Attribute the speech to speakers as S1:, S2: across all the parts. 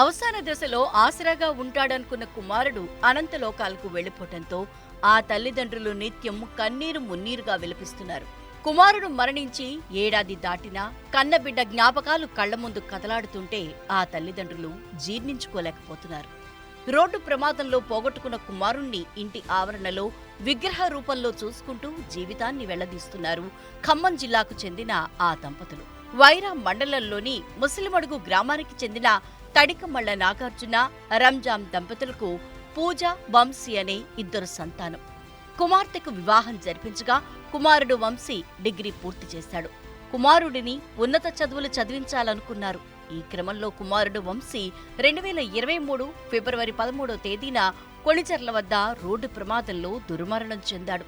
S1: అవసాన దశలో ఆసరాగా ఉంటాడనుకున్న కుమారుడు అనంతలోకాలకు వెళ్ళిపోవటంతో ఆ తల్లిదండ్రులు నిత్యం కన్నీరు మున్నీరుగా విలపిస్తున్నారు. కుమారుడు మరణించి ఏడాది దాటినా కన్నబిడ్డ జ్ఞాపకాలు కళ్ళ ముందు కదలాడుతుంటే ఆ తల్లిదండ్రులు జీర్ణించుకోలేకపోతున్నారు. రోడ్డు ప్రమాదంలో పోగొట్టుకున్న కుమారుణ్ణి ఇంటి ఆవరణలో విగ్రహ రూపంలో చూసుకుంటూ జీవితాన్ని వెళ్ళదీస్తున్నారు ఖమ్మం జిల్లాకు చెందిన ఆ దంపతులు. వైరా మండలంలోని ముసలిమడుగు గ్రామానికి చెందిన తడికమళ్ళ నాగార్జున రంజాం దంపతులకు పూజ వంశీ అనే ఇద్దరు సంతానం. కుమార్తెకు వివాహం జరిపించగా కుమారుడు వంశీ డిగ్రీ పూర్తి చేశాడు. కుమారుడిని ఉన్నత చదువులు చదివించాలనుకున్నారు. ఈ క్రమంలో కుమారుడు వంశీ రెండు వేల ఇరవై మూడు ఫిబ్రవరి పదమూడో తేదీన కొణిచెర్ల వద్ద రోడ్డు ప్రమాదంలో దుర్మరణం చెందాడు.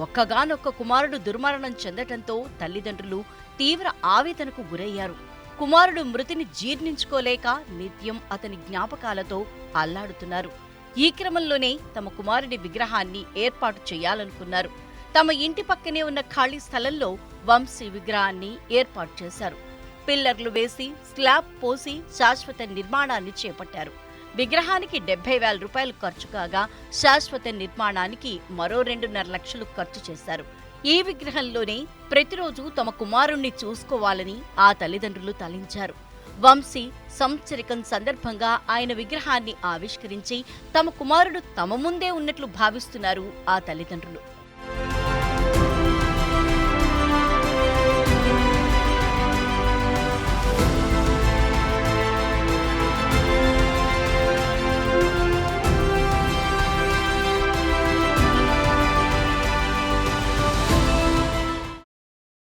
S1: ఒక్కగానొక్క కుమారుడు దుర్మరణం చెందటంతో తల్లిదండ్రులు తీవ్ర ఆవేదనకు గురయ్యారు. కుమారుడు మృతిని జీర్ణించుకోలేక నిత్యం అతని జ్ఞాపకాలతో అల్లాడుతున్నారు. ఈ క్రమంలోనే తమ కుమారుడి విగ్రహాన్ని ఏర్పాటు చేయాలనుకున్నారు. తమ ఇంటి పక్కనే ఉన్న ఖాళీ స్థలంలో వంశీ విగ్రహాన్ని ఏర్పాటు చేశారు. పిల్లర్లు వేసి స్లాబ్ పోసి శాశ్వత నిర్మాణాన్ని చేపట్టారు. విగ్రహానికి డెబ్బై వేల రూపాయలు ఖర్చు కాగా శాశ్వత నిర్మాణానికి మరో రెండున్నర లక్షలు ఖర్చు చేశారు. ఈ విగ్రహంలోనే ప్రతిరోజు తమ కుమారుణ్ణి చూసుకోవాలని ఆ తల్లిదండ్రులు తలించారు. వంశీ సంచరికం సందర్భంగా ఆయన విగ్రహాన్ని ఆవిష్కరించి తమ కుమారుడు తమ ముందే ఉన్నట్లు భావిస్తున్నారు ఆ తల్లిదండ్రులు.